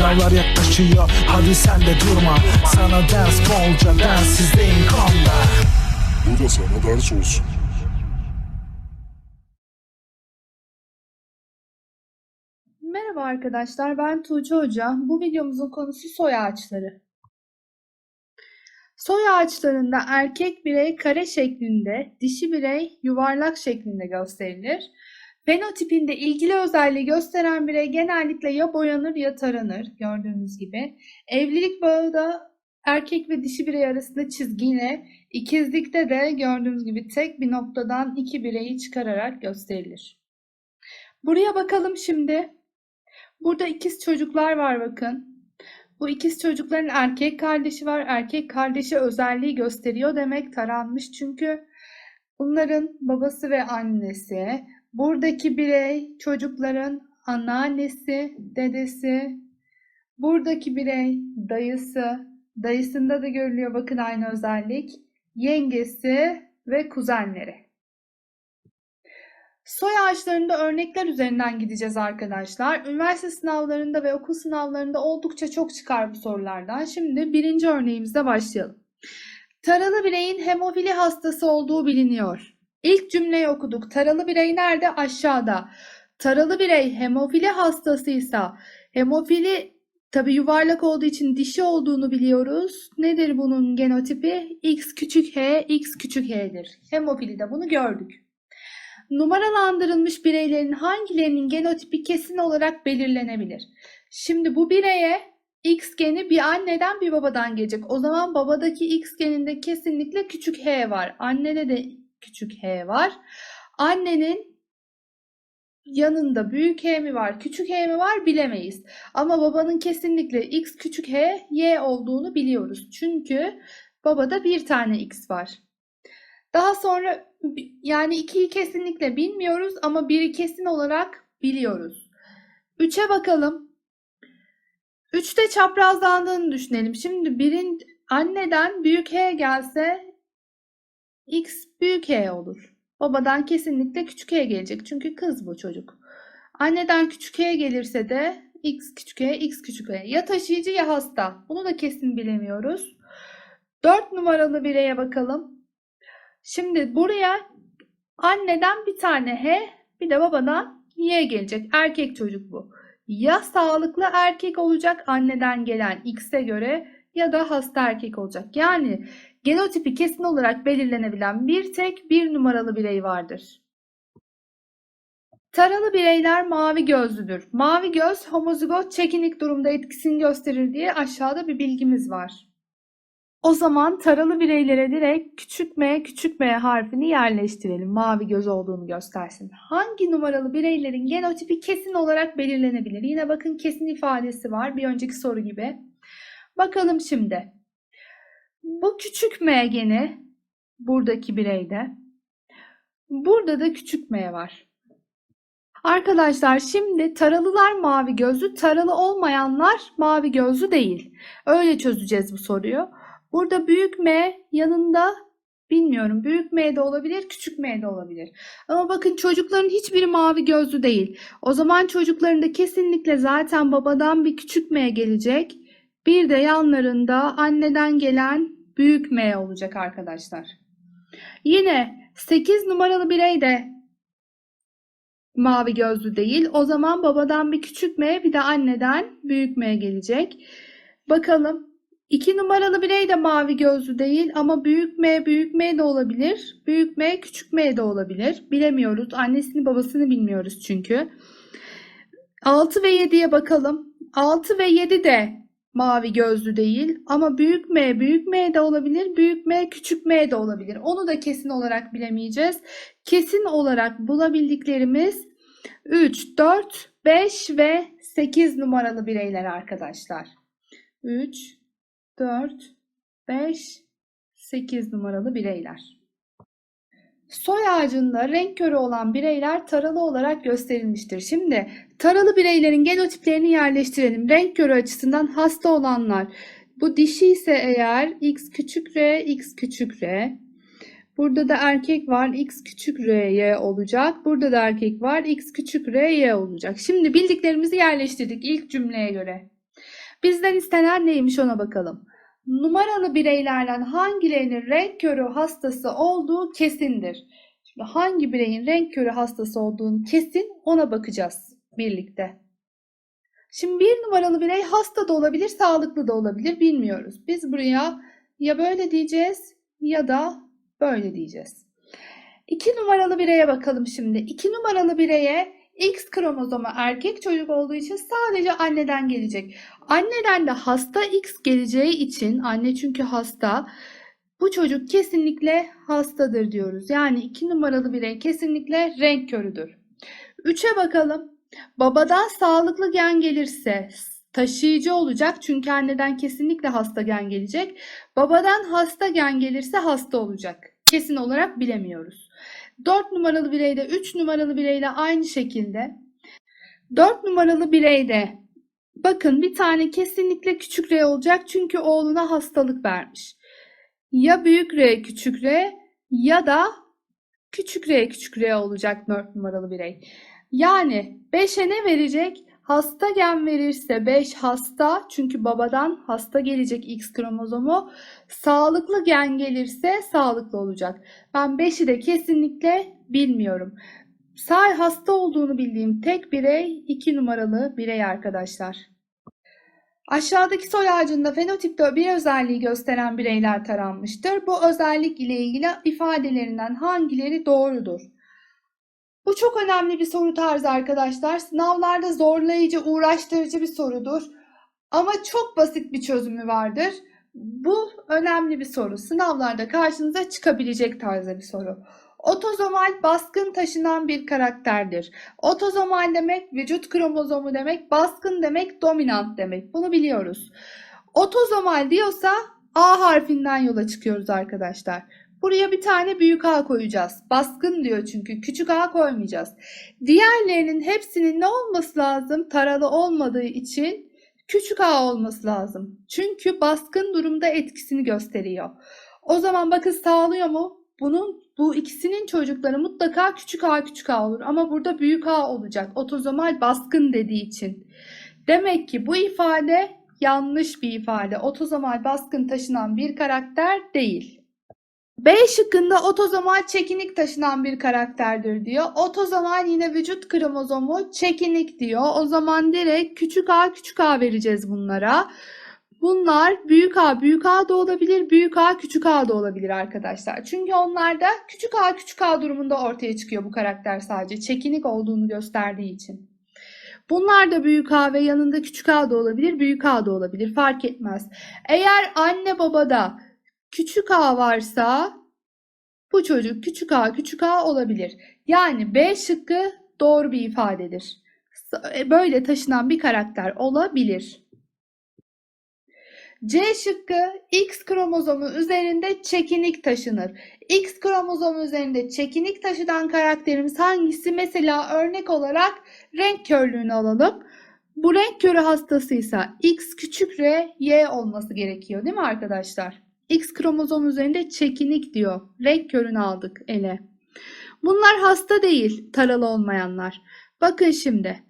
Sınavlar yaklaşıyor hadi sen de durma Sana ders bolca densizliğin konda Bu da sana ders olsun. Merhaba arkadaşlar, ben Tuğçe Hoca. Bu videomuzun konusu soy ağaçları. Soy ağaçlarında erkek birey kare şeklinde, dişi birey yuvarlak şeklinde gösterilir. Fenotipinde ilgili özelliği gösteren birey genellikle ya boyanır ya taranır gördüğünüz gibi. Evlilik bağı da erkek ve dişi birey arasında çizgiyle, ikizlikte de gördüğünüz gibi tek bir noktadan iki bireyi çıkararak gösterilir. Buraya bakalım şimdi. Burada ikiz çocuklar var bakın. Bu ikiz çocukların erkek kardeşi var. Erkek kardeşi özelliği gösteriyor demek taranmış çünkü bunların babası ve annesi, buradaki birey çocukların anneannesi, dedesi, buradaki birey dayısı, dayısında da görülüyor bakın aynı özellik, yengesi ve kuzenleri. Soy ağaçlarında örnekler üzerinden gideceğiz arkadaşlar. Üniversite sınavlarında ve okul sınavlarında oldukça çok çıkar bu sorulardan. Şimdi birinci örneğimizde başlayalım. Taralı bireyin hemofili hastası olduğu biliniyor. İlk cümleyi okuduk. Taralı birey nerede? Aşağıda. Taralı birey hemofili hastasıysa hemofili tabi yuvarlak olduğu için dişi olduğunu biliyoruz. Nedir bunun genotipi? X küçük h, X küçük h'dir. Hemofili de bunu gördük. Numaralandırılmış bireylerin hangilerinin genotipi kesin olarak belirlenebilir? Şimdi bu bireye X geni bir anneden bir babadan gelecek. O zaman babadaki X geninde kesinlikle küçük h var. Annede de küçük h var. Annenin yanında büyük h mi var, küçük h mi var bilemeyiz. Ama babanın kesinlikle x küçük h, y olduğunu biliyoruz. Çünkü babada bir tane x var. Daha sonra yani 2'yi kesinlikle bilmiyoruz ama 1'i kesin olarak biliyoruz. 3'e bakalım. 3'te çaprazlandığını düşünelim. Şimdi birin anneden büyük H gelse X büyük H olur. Babadan kesinlikle küçük H gelecek. Çünkü kız bu çocuk. Anneden küçük H gelirse de X küçük H, X küçük H. Ya taşıyıcı ya hasta. Bunu da kesin bilemiyoruz. 4 numaralı bireye bakalım. Şimdi buraya anneden bir tane H, bir de babadan Y gelecek. Erkek çocuk bu. Ya sağlıklı erkek olacak anneden gelen X'e göre ya da hasta erkek olacak. Yani genotipi kesin olarak belirlenebilen bir tek bir numaralı birey vardır. Taralı bireyler mavi gözlüdür. Mavi göz homozigot çekinik durumda etkisini gösterir diye aşağıda bir bilgimiz var. O zaman taralı bireylere direkt küçük m küçük m harfini yerleştirelim. Mavi göz olduğunu göstersin. Hangi numaralı bireylerin genotipi kesin olarak belirlenebilir? Yine bakın kesin ifadesi var bir önceki soru gibi. Bakalım şimdi. Bu küçük m geni buradaki bireyde. Burada da küçük m var. Arkadaşlar şimdi taralılar mavi gözlü, taralı olmayanlar mavi gözlü değil. Öyle çözeceğiz bu soruyu. Burada büyük M yanında bilmiyorum büyük M de olabilir, küçük M de olabilir. Ama bakın çocukların hiçbiri mavi gözlü değil. O zaman çocukların da kesinlikle zaten babadan bir küçük M gelecek. Bir de yanlarında anneden gelen büyük M olacak arkadaşlar. Yine 8 numaralı birey de mavi gözlü değil. O zaman babadan bir küçük M bir de anneden büyük M gelecek. Bakalım 2 numaralı birey de mavi gözlü değil ama büyük M büyük M de olabilir. Büyük M küçük M de olabilir. Bilemiyoruz. Annesini babasını bilmiyoruz çünkü. 6 ve 7'ye bakalım. 6 ve 7 de mavi gözlü değil ama büyük M büyük M de olabilir. Büyük M küçük M de olabilir. Onu da kesin olarak bilemeyeceğiz. Kesin olarak bulabildiklerimiz 3, 4, 5 ve 8 numaralı bireyler arkadaşlar. 3, 4, 5, 8 numaralı bireyler. Soy ağacında renk körü olan bireyler taralı olarak gösterilmiştir. Şimdi taralı bireylerin genotiplerini yerleştirelim. Renk körü açısından hasta olanlar. Bu dişi ise eğer x küçük r, x küçük r. Burada da erkek var x küçük r, y olacak. Burada da erkek var x küçük r, y olacak. Şimdi bildiklerimizi yerleştirdik ilk cümleye göre. Bizden istenen neymiş ona bakalım. Numaralı bireylerden hangilerinin renk körü hastası olduğu kesindir. Şimdi hangi bireyin renk körü hastası olduğunu kesin ona bakacağız birlikte. Şimdi bir numaralı birey hasta da olabilir, sağlıklı da olabilir bilmiyoruz. Biz buraya ya böyle diyeceğiz ya da böyle diyeceğiz. 2 numaralı bireye bakalım şimdi. 2 numaralı bireye X kromozomu erkek çocuk olduğu için sadece anneden gelecek. Anneden de hasta X geleceği için anne çünkü hasta bu çocuk kesinlikle hastadır diyoruz. Yani 2 numaralı birey kesinlikle renk körüdür. 3'e bakalım. Babadan sağlıklı gen gelirse taşıyıcı olacak çünkü anneden kesinlikle hasta gen gelecek. Babadan hasta gen gelirse hasta olacak. Kesin olarak bilemiyoruz. 4 numaralı bireyde 3 numaralı bireyle aynı şekilde 4 numaralı bireyde bakın bir tane kesinlikle küçük R olacak çünkü oğluna hastalık vermiş. Ya büyük R küçük R ya da küçük R küçük R olacak 4 numaralı birey. Yani 5'e ne verecek? Hasta gen verirse 5 hasta çünkü babadan hasta gelecek X kromozomu. Sağlıklı gen gelirse sağlıklı olacak. Ben 5'i de kesinlikle bilmiyorum. Sağ hasta olduğunu bildiğim tek birey 2 numaralı birey arkadaşlar. Aşağıdaki soy ağacında fenotipte bir özelliği gösteren bireyler taranmıştır. Bu özellik ile ilgili ifadelerinden hangileri doğrudur? Bu çok önemli bir soru tarzı arkadaşlar. Sınavlarda zorlayıcı, uğraştırıcı bir sorudur. Ama çok basit bir çözümü vardır. Bu önemli bir soru. Sınavlarda karşınıza çıkabilecek tarzda bir soru. Otozomal baskın taşınan bir karakterdir. Otozomal demek vücut kromozomu demek, baskın demek dominant demek. Bunu biliyoruz. Otozomal diyorsa A harfinden yola çıkıyoruz arkadaşlar. Buraya bir tane büyük A koyacağız. Baskın diyor çünkü. Küçük A koymayacağız. Diğerlerinin hepsinin ne olması lazım? Taralı olmadığı için küçük A olması lazım. Çünkü baskın durumda etkisini gösteriyor. O zaman bakın sağlıyor mu? Bunun bu ikisinin çocukları mutlaka küçük A küçük A olur ama burada büyük A olacak. Otozomal baskın dediği için. Demek ki bu ifade yanlış bir ifade. Otozomal baskın taşınan bir karakter değil. B şıkkında otozomal çekinik taşınan bir karakterdir diyor. Otozomal yine vücut kromozomu çekinik diyor. O zaman direkt küçük a küçük a vereceğiz bunlara. Bunlar büyük A büyük A da olabilir, büyük A küçük A da olabilir arkadaşlar. Çünkü onlarda küçük A küçük A durumunda ortaya çıkıyor bu karakter sadece. Çekinik olduğunu gösterdiği için. Bunlar da büyük A ve yanında küçük A da olabilir, büyük A da olabilir. Fark etmez. Eğer anne babada küçük a varsa bu çocuk küçük a küçük a olabilir. Yani B şıkkı doğru bir ifadedir. Böyle taşınan bir karakter olabilir. C şıkkı X kromozomu üzerinde çekinik taşınır. X kromozomu üzerinde çekinik taşıdan karakterimiz hangisi? Mesela örnek olarak renk körlüğünü alalım. Bu renk körü hastasıysa X küçük R, Y olması gerekiyor değil mi arkadaşlar? X kromozom üzerinde çekinik diyor. Renk körünü aldık ele. Bunlar hasta değil, taralı olmayanlar. Bakın şimdi.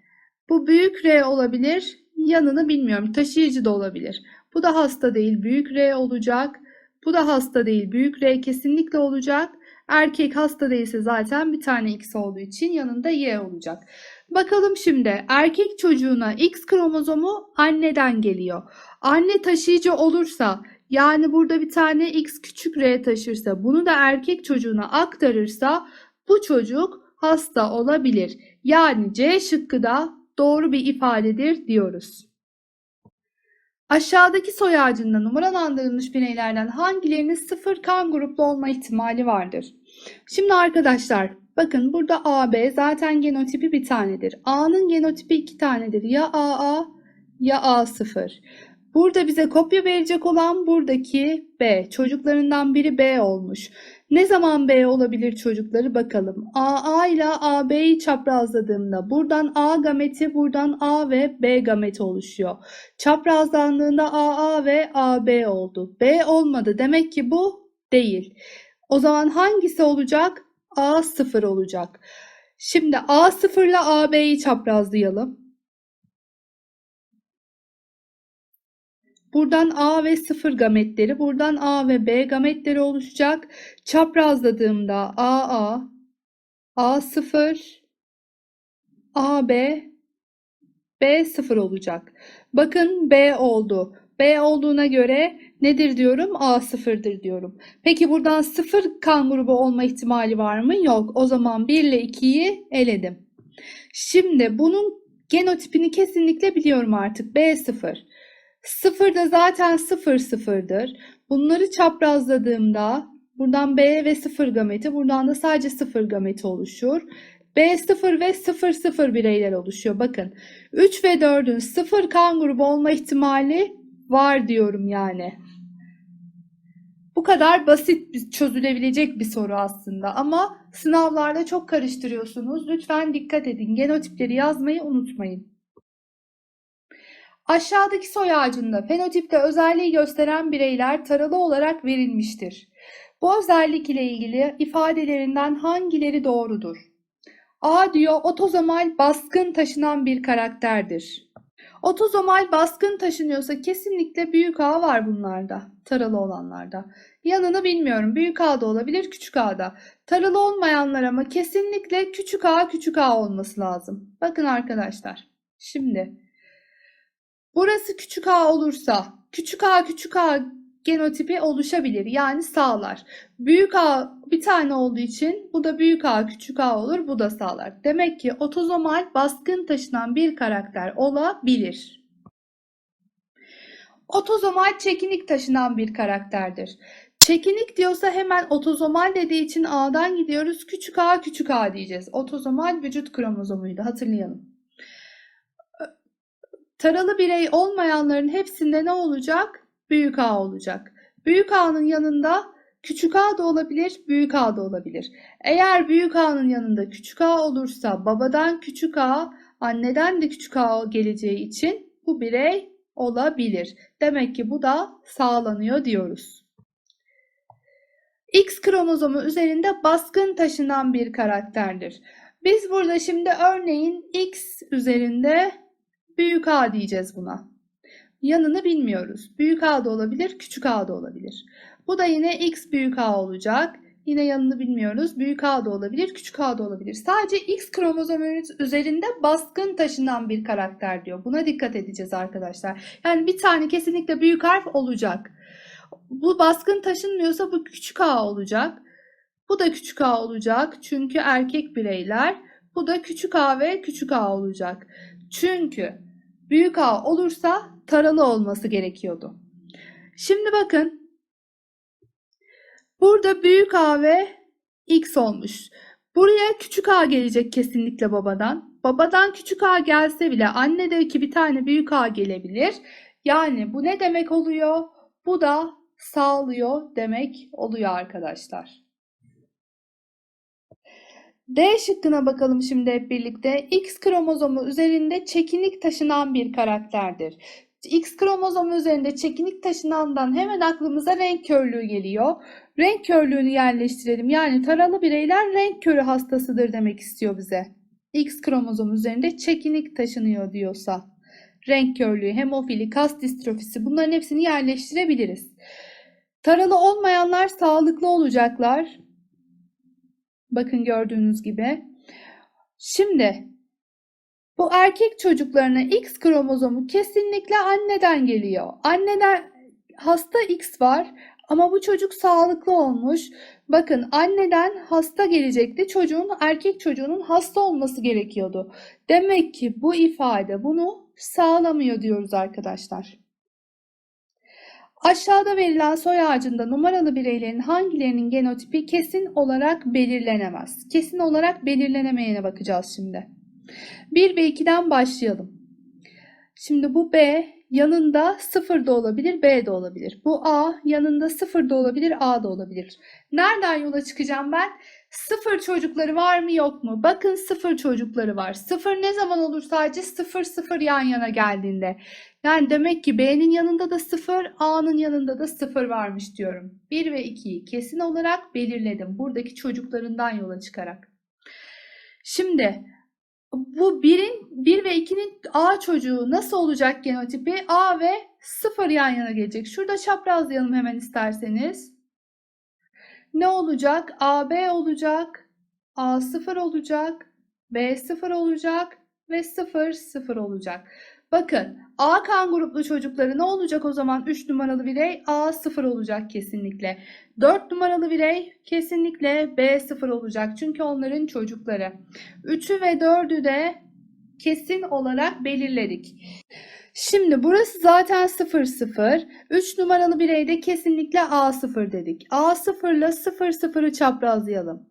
Bu büyük R olabilir. Yanını bilmiyorum. Taşıyıcı da olabilir. Bu da hasta değil. Büyük R olacak. Bu da hasta değil. Büyük R kesinlikle olacak. Erkek hasta değilse zaten bir tane X olduğu için yanında Y olacak. Bakalım şimdi erkek çocuğuna X kromozomu anneden geliyor. Anne taşıyıcı olursa yani burada bir tane X küçük R taşırsa bunu da erkek çocuğuna aktarırsa bu çocuk hasta olabilir. Yani C şıkkı da doğru bir ifadedir diyoruz. Aşağıdaki soy ağacında numaralandırılmış bireylerden hangilerinin sıfır kan gruplu olma ihtimali vardır? Şimdi arkadaşlar bakın burada AB zaten genotipi bir tanedir. A'nın genotipi iki tanedir. Ya AA ya A0. Burada bize kopya verecek olan buradaki B. Çocuklarından biri B olmuş. Ne zaman B olabilir çocukları bakalım. AA ile AB'yi çaprazladığımda buradan A gameti buradan A ve B gameti oluşuyor. Çaprazlandığında AA ve AB oldu. B olmadı. Demek ki bu değil. O zaman hangisi olacak? A0 olacak. Şimdi A0 ile AB'yi çaprazlayalım. Buradan A ve 0 gametleri, buradan A ve B gametleri oluşacak. Çaprazladığımda AA, A0, AB, B0 olacak. Bakın B oldu. B olduğuna göre nedir diyorum? A0'dır diyorum. Peki buradan 0 kan grubu olma ihtimali var mı? Yok. O zaman 1 ile 2'yi eledim. Şimdi bunun genotipini kesinlikle biliyorum artık. B0. 0 da zaten 0 sıfırdır. Bunları çaprazladığımda buradan B ve 0 gameti, buradan da sadece 0 gameti oluşur. B0 ve 00 bireyler oluşuyor. Bakın 3 ve 4'ün 0 kan grubu olma ihtimali var diyorum yani. Bu kadar basit çözülebilecek bir soru aslında ama sınavlarda çok karıştırıyorsunuz. Lütfen dikkat edin. Genotipleri yazmayı unutmayın. Aşağıdaki soy ağacında fenotipte özelliği gösteren bireyler taralı olarak verilmiştir. Bu özellik ile ilgili ifadelerinden hangileri doğrudur? A diyor otozomal baskın taşınan bir karakterdir. Otozomal baskın taşınıyorsa kesinlikle büyük A var bunlarda, taralı olanlarda. Yanını bilmiyorum. Büyük A da olabilir, küçük A da. Taralı olmayanlar ama kesinlikle küçük A küçük A olması lazım. Bakın arkadaşlar. Şimdi burası küçük A olursa küçük A küçük A genotipi oluşabilir. Yani sağlar. Büyük A bir tane olduğu için bu da büyük A küçük A olur. Bu da sağlar. Demek ki otozomal baskın taşınan bir karakter olabilir. Otozomal çekinik taşınan bir karakterdir. Çekinik diyorsa hemen otozomal dediği için A'dan gidiyoruz. Küçük A küçük A diyeceğiz. Otozomal vücut kromozomuydu hatırlayalım. Taralı birey olmayanların hepsinde ne olacak? Büyük A olacak. Büyük A'nın yanında küçük A da olabilir, büyük A da olabilir. Eğer büyük A'nın yanında küçük A olursa babadan küçük A, anneden de küçük A geleceği için bu birey olabilir. Demek ki bu da sağlanıyor diyoruz. X kromozomu üzerinde baskın taşınan bir karakterdir. Biz burada şimdi örneğin X üzerinde büyük A diyeceğiz buna. Yanını bilmiyoruz. Büyük A da olabilir, küçük A da olabilir. Bu da yine X büyük A olacak. Yine yanını bilmiyoruz. Büyük A da olabilir, küçük A da olabilir. Sadece X kromozomu üzerinde baskın taşınan bir karakter diyor. Buna dikkat edeceğiz arkadaşlar. Yani bir tane kesinlikle büyük harf olacak. Bu baskın taşınmıyorsa bu küçük A olacak. Bu da küçük A olacak. Çünkü erkek bireyler. Bu da küçük A ve küçük A olacak. Çünkü büyük A olursa taralı olması gerekiyordu. Şimdi bakın. Burada büyük A ve X olmuş. Buraya küçük A gelecek kesinlikle babadan. Babadan küçük A gelse bile annedeki bir tane büyük A gelebilir. Yani bu ne demek oluyor? Bu da sağlıyor demek oluyor arkadaşlar. D şıkkına bakalım şimdi hep birlikte. X kromozomu üzerinde çekinik taşınan bir karakterdir. X kromozomu üzerinde çekinik taşınandan hemen aklımıza renk körlüğü geliyor. Renk körlüğünü yerleştirelim. Yani taralı bireyler renk körü hastasıdır demek istiyor bize. X kromozomu üzerinde çekinik taşınıyor diyorsa. Renk körlüğü, hemofili, kas distrofisi bunların hepsini yerleştirebiliriz. Taralı olmayanlar sağlıklı olacaklar. Bakın gördüğünüz gibi. Şimdi bu erkek çocuklarına X kromozomu kesinlikle anneden geliyor. Anneden hasta X var ama bu çocuk sağlıklı olmuş. Bakın anneden hasta gelecekti. Çocuğun erkek çocuğunun hasta olması gerekiyordu. Demek ki bu ifade bunu sağlamıyor diyoruz arkadaşlar. Aşağıda verilen soy ağacında numaralı bireylerin hangilerinin genotipi kesin olarak belirlenemez. Kesin olarak belirlenemeyene bakacağız şimdi. 1 ve 2'den başlayalım. Şimdi bu B yanında 0 da olabilir, B de olabilir. Bu A yanında 0 da olabilir, A da olabilir. Nereden yola çıkacağım ben? 0 çocukları var mı yok mu? Bakın 0 çocukları var. 0 ne zaman olur sadece 0 0 yan yana geldiğinde. Yani demek ki B'nin yanında da 0, A'nın yanında da 0 varmış diyorum. 1 ve 2'yi kesin olarak belirledim. Buradaki çocuklarından yola çıkarak. Şimdi bu 1'in 1 ve 2'nin A çocuğu nasıl olacak genotipi? A ve 0 yan yana gelecek. Şurada çaprazlayalım hemen isterseniz. Ne olacak? AB olacak. A0 olacak. B0 olacak ve 0 0 olacak. Bakın A kan gruplu çocukları ne olacak o zaman 3 numaralı birey A0 olacak kesinlikle. 4 numaralı birey kesinlikle B0 olacak çünkü onların çocukları. 3'ü ve 4'ü de kesin olarak belirledik. Şimdi burası zaten 0 0. 3 numaralı bireyde kesinlikle A0 dedik. A0 ile 0 0'ı çaprazlayalım.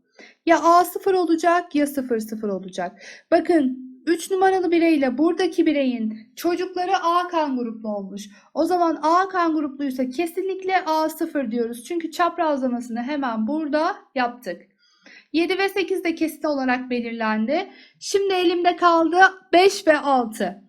Ya A0 olacak ya 0 0 olacak. Bakın 3 numaralı bireyle buradaki bireyin çocukları A kan gruplu olmuş. O zaman A kan grupluysa kesinlikle A0 diyoruz. Çünkü çaprazlamasını hemen burada yaptık. 7 ve 8 de kesin olarak belirlendi. Şimdi elimde kaldı 5 ve 6.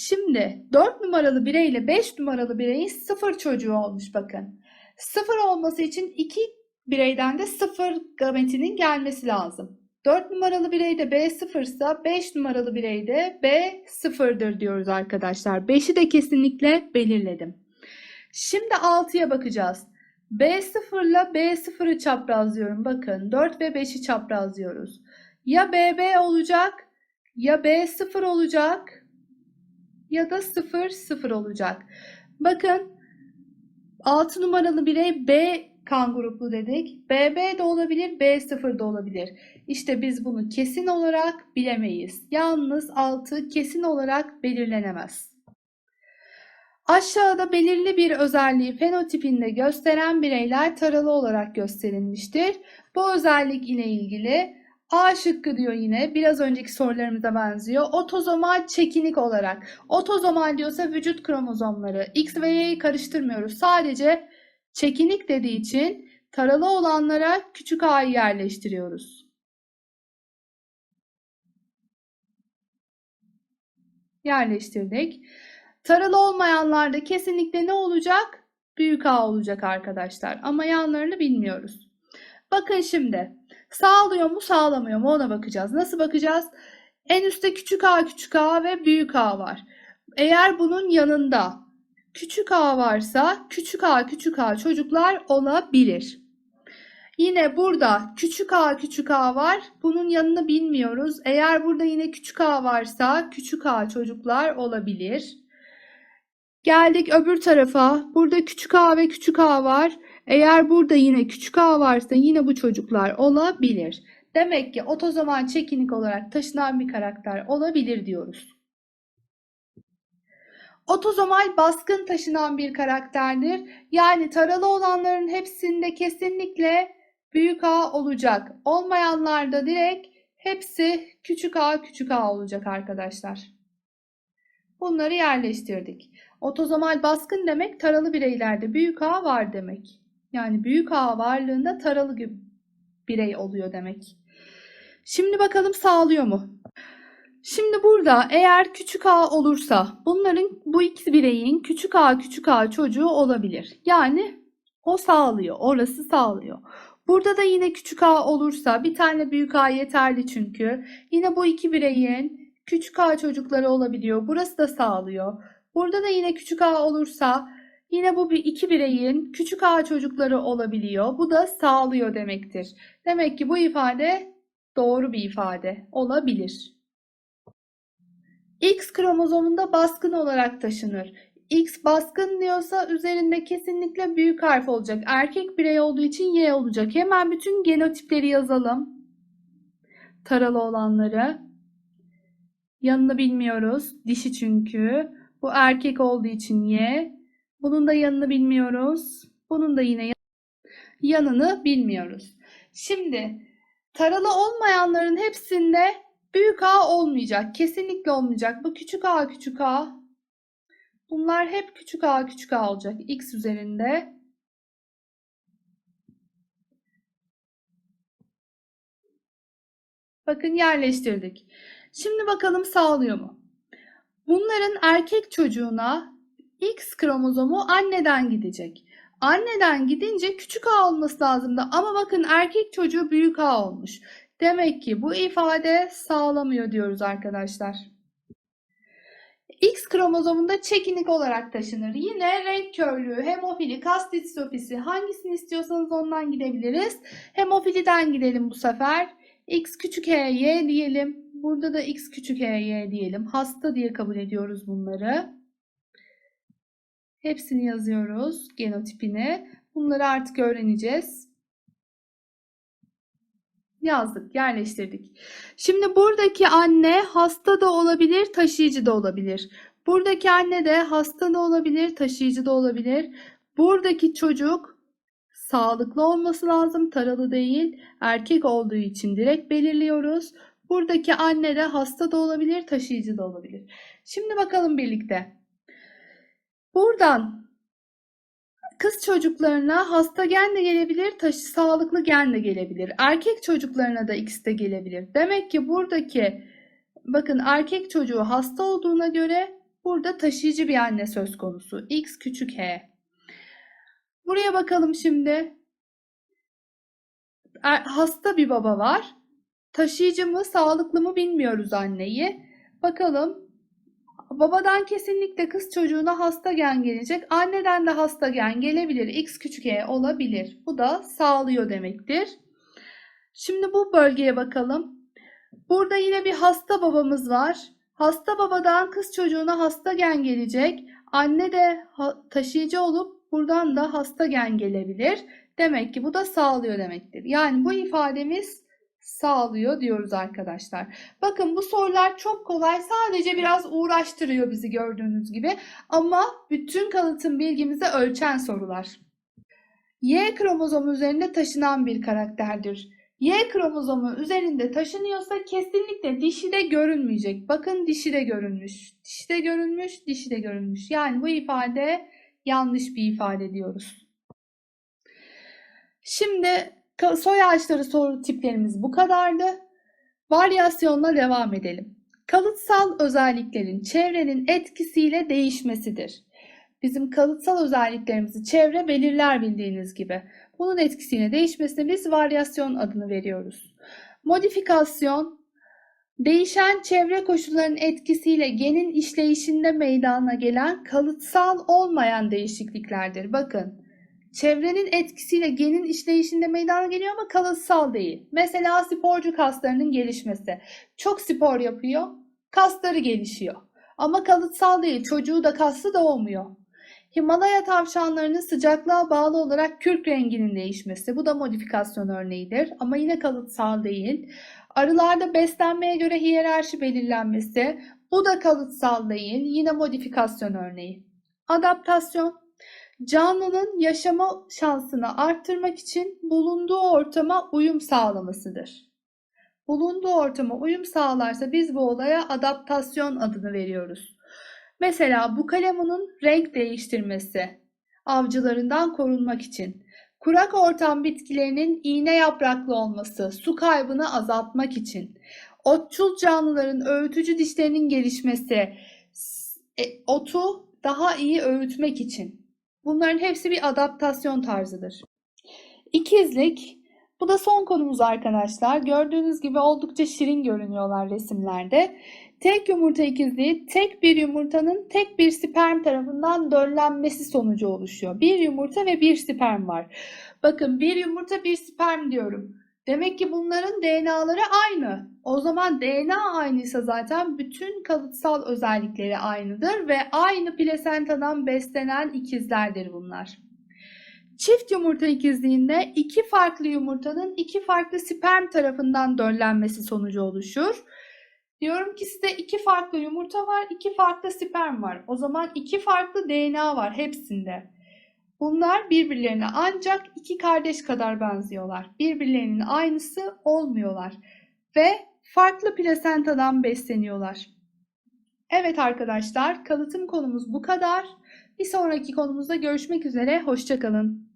Şimdi 4 numaralı birey ile 5 numaralı bireyin 0 çocuğu olmuş bakın. 0 olması için 2 bireyden de 0 gametinin gelmesi lazım. 4 numaralı bireyde B0 ise 5 numaralı bireyde B0'dır diyoruz arkadaşlar. 5'i de kesinlikle belirledim. Şimdi 6'ya bakacağız. B0 ile B0'ı çaprazlıyorum. Bakın 4 ve 5'i çaprazlıyoruz. Ya BB olacak ya B0 olacak ya da 0 0 olacak. Bakın 6 numaralı birey B kan gruplu dedik. BB de olabilir, B0 da olabilir. İşte biz bunu kesin olarak bilemeyiz. Yalnız 6 kesin olarak belirlenemez. Aşağıda belirli bir özelliği fenotipinde gösteren bireyler taralı olarak gösterilmiştir. Bu özellik ile ilgili A şıkkı diyor yine biraz önceki sorularımıza benziyor. Otozomal çekinik olarak. Otozomal diyorsa vücut kromozomları. X ve Y'yi karıştırmıyoruz. Sadece çekinik dediği için taralı olanlara küçük a'yı yerleştiriyoruz. Yerleştirdik. Taralı olmayanlarda kesinlikle ne olacak? Büyük A olacak arkadaşlar. Ama yanlarını bilmiyoruz. Bakın şimdi. Sağlıyor mu sağlamıyor mu ona bakacağız. Nasıl bakacağız? En üstte küçük a küçük a ve büyük a var. Eğer bunun yanında küçük a varsa küçük a küçük a çocuklar olabilir. Yine burada küçük a küçük a var. Bunun yanını bilmiyoruz. Eğer burada yine küçük a varsa küçük a çocuklar olabilir. Geldik öbür tarafa. Burada küçük a ve küçük a var. Eğer burada yine küçük a varsa yine bu çocuklar olabilir. Demek ki otozomal çekinik olarak taşınan bir karakter olabilir diyoruz. Otozomal baskın taşınan bir karakterdir. Yani taralı olanların hepsinde kesinlikle büyük A olacak. Olmayanlarda direkt hepsi küçük a küçük a olacak arkadaşlar. Bunları yerleştirdik. Otozomal baskın demek taralı bireylerde büyük A var demek. Yani büyük A varlığında taralı gibi birey oluyor demek. Şimdi bakalım sağlıyor mu? Şimdi burada eğer küçük a olursa bunların bu iki bireyin küçük a küçük a çocuğu olabilir. Yani o sağlıyor, orası sağlıyor. Burada da yine küçük a olursa bir tane büyük a yeterli çünkü. Yine bu iki bireyin küçük a çocukları olabiliyor. Burası da sağlıyor. Burada da yine küçük a olursa yine bu bir iki bireyin küçük a çocukları olabiliyor. Bu da sağlıyor demektir. Demek ki bu ifade doğru bir ifade olabilir. X kromozomunda baskın olarak taşınır. X baskın diyorsa üzerinde kesinlikle büyük harf olacak. Erkek birey olduğu için Y olacak. Hemen bütün genotipleri yazalım. Taralı olanları. Yanını bilmiyoruz. Dişi çünkü. Bu erkek olduğu için Y. Bunun da yanını bilmiyoruz. Bunun da yine yanını bilmiyoruz. Şimdi taralı olmayanların hepsinde büyük A olmayacak. Kesinlikle olmayacak. Bu küçük a küçük a. Bunlar hep küçük a küçük a olacak. X üzerinde. Bakın yerleştirdik. Şimdi bakalım sağlıyor mu? Bunların erkek çocuğuna X kromozomu anneden gidecek. Anneden gidince küçük a olması lazımdı ama bakın erkek çocuğu büyük a olmuş. Demek ki bu ifade sağlamıyor diyoruz arkadaşlar. X kromozomunda çekinik olarak taşınır. Yine renk körlüğü, hemofili, kastitopisi hangisini istiyorsanız ondan gidebiliriz. Hemofiliden gidelim bu sefer. X küçük h, y diyelim. Burada da x küçük h, y diyelim. Hasta diye kabul ediyoruz bunları. Hepsini yazıyoruz genotipini. Bunları artık öğreneceğiz. Yazdık, yerleştirdik. Şimdi buradaki anne hasta da olabilir, taşıyıcı da olabilir. Buradaki anne de hasta da olabilir, taşıyıcı da olabilir. Buradaki çocuk sağlıklı olması lazım, taralı değil. Erkek olduğu için direkt belirliyoruz. Buradaki anne de hasta da olabilir, taşıyıcı da olabilir. Şimdi bakalım birlikte. Buradan kız çocuklarına hasta gen de gelebilir, taşı sağlıklı gen de gelebilir. Erkek çocuklarına da ikisi de gelebilir. Demek ki buradaki bakın erkek çocuğu hasta olduğuna göre burada taşıyıcı bir anne söz konusu. X küçük h. Buraya bakalım şimdi. Er- hasta bir baba var. Taşıyıcı mı, sağlıklı mı bilmiyoruz anneyi. Bakalım. Babadan kesinlikle kız çocuğuna hasta gen gelecek. Anneden de hasta gen gelebilir. X küçük e olabilir. Bu da sağlıyor demektir. Şimdi bu bölgeye bakalım. Burada yine bir hasta babamız var. Hasta babadan kız çocuğuna hasta gen gelecek. Anne de taşıyıcı olup buradan da hasta gen gelebilir. Demek ki bu da sağlıyor demektir. Yani bu ifademiz sağlıyor diyoruz arkadaşlar. Bakın bu sorular çok kolay. Sadece biraz uğraştırıyor bizi gördüğünüz gibi. Ama bütün kalıtım bilgimizi ölçen sorular. Y kromozomu üzerinde taşınan bir karakterdir. Y kromozomu üzerinde taşınıyorsa kesinlikle dişi de görünmeyecek. Bakın dişi de görünmüş. Dişi de görünmüş, dişi de görünmüş. Yani bu ifade yanlış bir ifade diyoruz. Şimdi soy ağaçları soru tiplerimiz bu kadardı. Varyasyonla devam edelim. Kalıtsal özelliklerin çevrenin etkisiyle değişmesidir. Bizim kalıtsal özelliklerimizi çevre belirler bildiğiniz gibi. Bunun etkisiyle değişmesine biz varyasyon adını veriyoruz. Modifikasyon, değişen çevre koşullarının etkisiyle genin işleyişinde meydana gelen kalıtsal olmayan değişikliklerdir. Bakın, çevrenin etkisiyle genin işleyişinde meydana geliyor ama kalıtsal değil. Mesela sporcu kaslarının gelişmesi. Çok spor yapıyor, kasları gelişiyor. Ama kalıtsal değil, çocuğu da kaslı doğmuyor. Himalaya tavşanlarının sıcaklığa bağlı olarak kürk renginin değişmesi. Bu da modifikasyon örneğidir ama yine kalıtsal değil. Arılarda beslenmeye göre hiyerarşi belirlenmesi. Bu da kalıtsal değil, yine modifikasyon örneği. Adaptasyon canlının yaşama şansını arttırmak için bulunduğu ortama uyum sağlamasıdır. Bulunduğu ortama uyum sağlarsa biz bu olaya adaptasyon adını veriyoruz. Mesela bu kalemunun renk değiştirmesi, avcılarından korunmak için. Kurak ortam bitkilerinin iğne yapraklı olması, su kaybını azaltmak için. Otçul canlıların öğütücü dişlerinin gelişmesi, e, otu daha iyi öğütmek için. Bunların hepsi bir adaptasyon tarzıdır. İkizlik, bu da son konumuz arkadaşlar. Gördüğünüz gibi oldukça şirin görünüyorlar resimlerde. Tek yumurta ikizliği tek bir yumurtanın tek bir sperm tarafından döllenmesi sonucu oluşuyor. Bir yumurta ve bir sperm var. Bakın bir yumurta bir sperm diyorum. Demek ki bunların DNA'ları aynı. O zaman DNA aynıysa zaten bütün kalıtsal özellikleri aynıdır ve aynı plasentadan beslenen ikizlerdir bunlar. Çift yumurta ikizliğinde iki farklı yumurtanın iki farklı sperm tarafından döllenmesi sonucu oluşur. Diyorum ki size iki farklı yumurta var, iki farklı sperm var. O zaman iki farklı DNA var hepsinde. Bunlar birbirlerine ancak iki kardeş kadar benziyorlar. Birbirlerinin aynısı olmuyorlar ve farklı plasentadan besleniyorlar. Evet arkadaşlar, kalıtım konumuz bu kadar. Bir sonraki konumuzda görüşmek üzere, hoşçakalın.